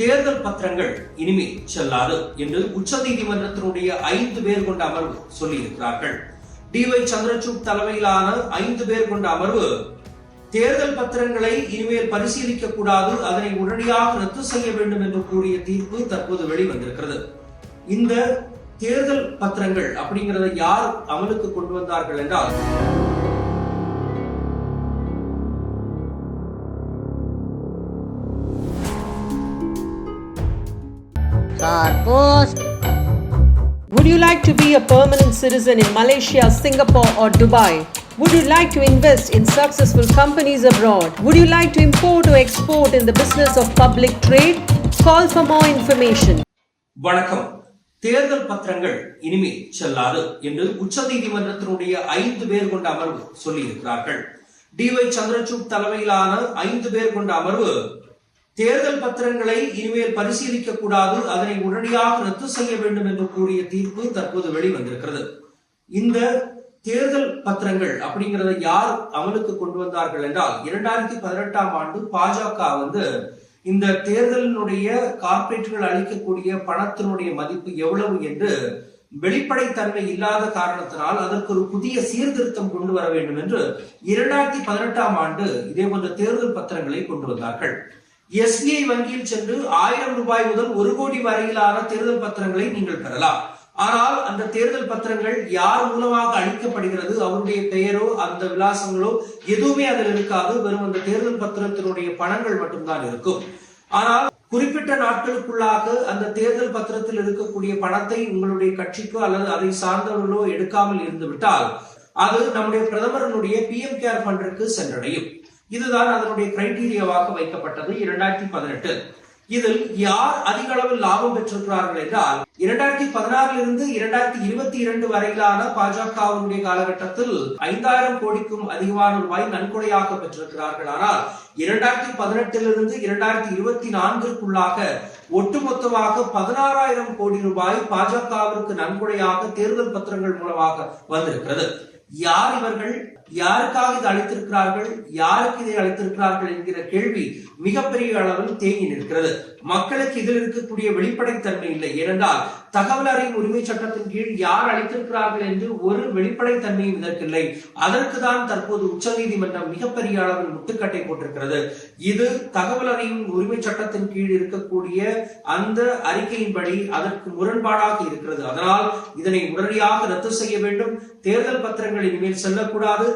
தேர்தல் பத்திரங்கள் இனிமேல் செல்லாது என்று உச்சநீதிமன்றத்தினுடைய ஐந்து பேர் கொண்ட அமர்வு சொல்லியிருக்கிறார்கள். டி ஒய் சந்திரசூட் தலைமையிலான ஐந்து பேர் கொண்ட அமர்வு தேர்தல் பத்திரங்களை இனிமேல் பரிசீலிக்க கூடாது அதனை உடனடியாக ரத்து செய்ய வேண்டும் என்று கூறிய தீர்ப்பு தற்போது வெளிவந்திருக்கிறது. இந்த தேர்தல் பத்திரங்கள் அப்படிங்கிறத யார் அமலுக்கு கொண்டு வந்தார்கள் என்றால் Carpost. Would you like to be a permanent citizen in Malaysia, Singapore, or Dubai? Would you like to invest in successful companies abroad? Would you like to import or export in the business of public trade? Call for more information. வணக்கம் தேர்தல் பத்திரங்கள் இனிமே செல்லாது என்று உச்சநீதிமன்றத்தினுடைய ஐந்து பேர் கொண்ட அமர்வு சொல்லியிருக்கிறார்கள் டி ஒய் சந்திரசூட் தலைமையிலான ஐந்து பேர் கொண்ட அமர்வு தேர்தல் பத்திரங்களை இனிமேல் பரிசீலிக்க கூடாது அதனை உடனடியாக ரத்து செய்ய வேண்டும் என்று கூறிய தீர்ப்பு தற்போது வெளிவந்திருக்கிறது. இந்த தேர்தல் பத்திரங்கள் அப்படிங்கிறத யார் அமலுக்கு கொண்டு வந்தார்கள் என்றால் இரண்டாயிரத்தி பதினெட்டாம் ஆண்டு பாஜக வந்து இந்த தேர்தலினுடைய கார்ப்பரேட்டுகள் அளிக்கக்கூடிய பணத்தினுடைய மதிப்பு எவ்வளவு என்று வெளிப்படைத்தன்மை இல்லாத காரணத்தினால் அதற்கு ஒரு புதிய சீர்திருத்தம் கொண்டு வர வேண்டும் என்று இரண்டாயிரத்தி பதினெட்டாம் ஆண்டு இதே போன்ற தேர்தல் பத்திரங்களை கொண்டு வந்தார்கள். எஸ்பிஐ வங்கியில் சென்று ஆயிரம் ரூபாய் முதல் ஒரு கோடி வரையிலான தேர்தல் பத்திரங்களை நீங்கள் பெறலாம். ஆனால் அந்த தேர்தல் பத்திரங்கள் யார் மூலமாக அளிக்கப்படுகிறது அவருடைய பெயரோ அந்த விலாசங்களோ எதுவுமே அதில் இருக்காது. வெறும் அந்த தேர்தல் பத்திரத்தினுடைய பணங்கள் மட்டும்தான் இருக்கும். ஆனால் குறிப்பிட்ட நாட்களுக்குள்ளாக அந்த தேர்தல் பத்திரத்தில் இருக்கக்கூடிய பணத்தை உங்களுடைய கட்சிக்கோ அல்லது அதை சார்ந்தவர்களோ எடுக்காமல் இருந்து விட்டால் அது நம்முடைய பிரதமரனுடைய பி எம் கேர் ஃபண்டிற்கு சென்றடையும். இதுதான் அதனுடைய கிரைடீரியாவாக வைக்கப்பட்டது. இரண்டாயிரத்தி பதினெட்டு. இதில் யார் அதிக அளவில் லாபம் பெற்றிருக்கிறார்கள் என்றால் இரண்டாயிரத்தி பதினாறிலிருந்து இரண்டாயிரத்தி இருபத்தி இரண்டு வரையிலான பாஜகவினுடைய காலகட்டத்தில் ஐந்தாயிரம் கோடிக்கும் அதிகமான ரூபாய் நன்கொடையாக பெற்றிருக்கிறார்கள். ஆனால் இரண்டாயிரத்தி பதினெட்டிலிருந்து இரண்டாயிரத்தி இருபத்தி நான்கிற்குள்ளாக ஒட்டுமொத்தமாக பதினாறாயிரம் கோடி ரூபாய் பாஜகவிற்கு நன்கொடையாக தேர்தல் பத்திரங்கள் மூலமாக வந்திருக்கிறது. யார் இவர்கள்? யாருக்காக இது அளித்திருக்கிறார்கள்? யாருக்கு இதை அளித்திருக்கிறார்கள் என்கிற கேள்வி மிகப்பெரிய அளவில் தேங்கி நிற்கிறது. மக்களுக்கு இதில் இருக்கக்கூடிய வெளிப்படைத்தன்மை இல்லை. ஏனென்றால் தகவல் அறியும் உரிமை சட்டத்தின் கீழ் யார் அளித்திருக்கிறார்கள் என்று ஒரு வெளிப்படைத்தன்மையும் இதற்கில்லை. அதற்கு தான் தற்போது உச்சநீதிமன்றம் மிகப்பெரிய அளவில் முட்டுக்கட்டை போட்டிருக்கிறது. இது தகவல் அறியும் உரிமை சட்டத்தின் கீழ் இருக்கக்கூடிய அந்த அறிக்கையின்படி அதற்கு முரண்பாடாக இருக்கிறது. அதனால் இதனை உடனடியாக ரத்து செய்ய வேண்டும். தேர்தல் பத்திரங்கள் இனிமேல் செல்லக்கூடாது.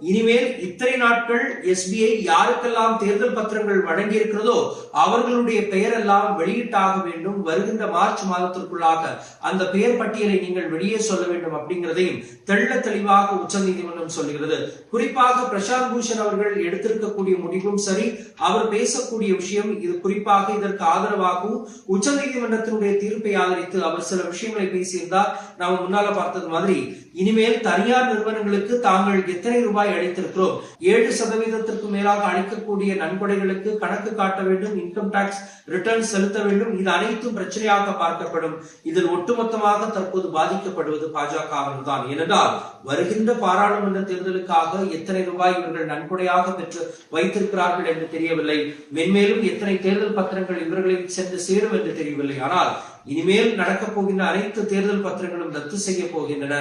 இனிமேல் இத்தனை நாட்கள் எஸ்பிஐ யாருக்கெல்லாம் தேர்தல் பத்திரங்கள் வழங்கி இருக்கிறதோ அவர்களுடைய பெயரெல்லாம் வெளியிட்டாக வேண்டும். வருகின்ற மார்ச் மாதத்திற்குள்ளாக அந்த பெயர் பட்டியலை நீங்கள் வெளியே சொல்ல வேண்டும் அப்படிங்கிறதையும் தெள்ள தெளிவாக உச்சநீதிமன்றம் சொல்லுகிறது குறிப்பாக பிரசாந்த் பூஷன் அவர்கள் எடுத்திருக்கக்கூடிய முடிவும் சரி. அவர் பேசக்கூடிய விஷயம் இது குறிப்பாக இதற்கு ஆதரவாகவும் உச்சநீதிமன்றத்தினுடைய தீர்ப்பை ஆதரித்து அவர் சில விஷயங்களை பேசியிருந்தார். நாம முன்னால பார்த்தது மாதிரி இனிமேல் தனியார் நிறுவனங்களுக்கு தாங்கள் எத்தனை ரூபாய் ரூபாய் அளித்திருக்கிறோம். ஏழு சதவீதத்திற்கு மேலாக அளிக்கக்கூடிய நன்கொடைகளுக்கு கணக்கு காட்ட வேண்டும் இன்கம் டாக்ஸ் ரிட்டர்ன் செலுத்த வேண்டும். இது அனைத்தும் பிரச்சனையாக பார்க்கப்படும். இதில் ஒட்டுமொத்தமாக தற்போது பாதிக்கப்படுவது பாஜகவின் தான் ஏனென்றால் வருகின்ற பாராளுமன்ற தேர்தலுக்காக எத்தனை ரூபாய் இவர்கள் நன்கொடையாக பெற்று வைத்திருக்கிறார்கள் என்று தெரியவில்லை. மென்மேலும் எத்தனை தேர்தல் பத்திரங்கள் இவர்களை சென்று சேரும் என்று தெரியவில்லை. ஆனால் இனிமேல் நடக்கப் போகின்ற அனைத்து தேர்தல் பத்திரங்களும் ரத்து செய்ய போகின்றன.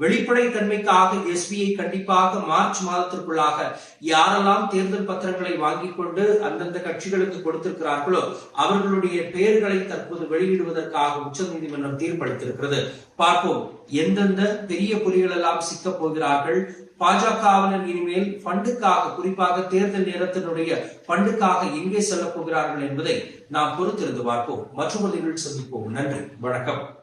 வெளிப்படை தன்மைக்காக எஸ்பிஐ கண்டிப்பாக மார்ச் மாதத்திற்குள்ளாக யாரெல்லாம் தேர்தல் பத்திரங்களை வாங்கிக் கொண்டு அந்தந்த கட்சிகளுக்கு கொடுத்திருக்கிறார்களோ அவர்களுடைய பெயர்களை தற்போது வெளியிடுவதற்காக உச்சநீதிமன்றம் தீர்ப்பளித்திருக்கிறது. பார்ப்போம். எந்தெந்த பெரிய புலிகள் எல்லாம் சிக்கப் போகிறார்கள்? பாஜகவினர் இனிமேல் பண்டுக்காக குறிப்பாக தேர்தல் நேரத்தினுடைய பண்டுக்காக எங்கே செல்லப் போகிறார்கள் என்பதை நாம் பொறுத்திருந்து பார்ப்போம். மற்றொரு நிகழ்ச்சி சந்திப்போம். நன்றி. வணக்கம்.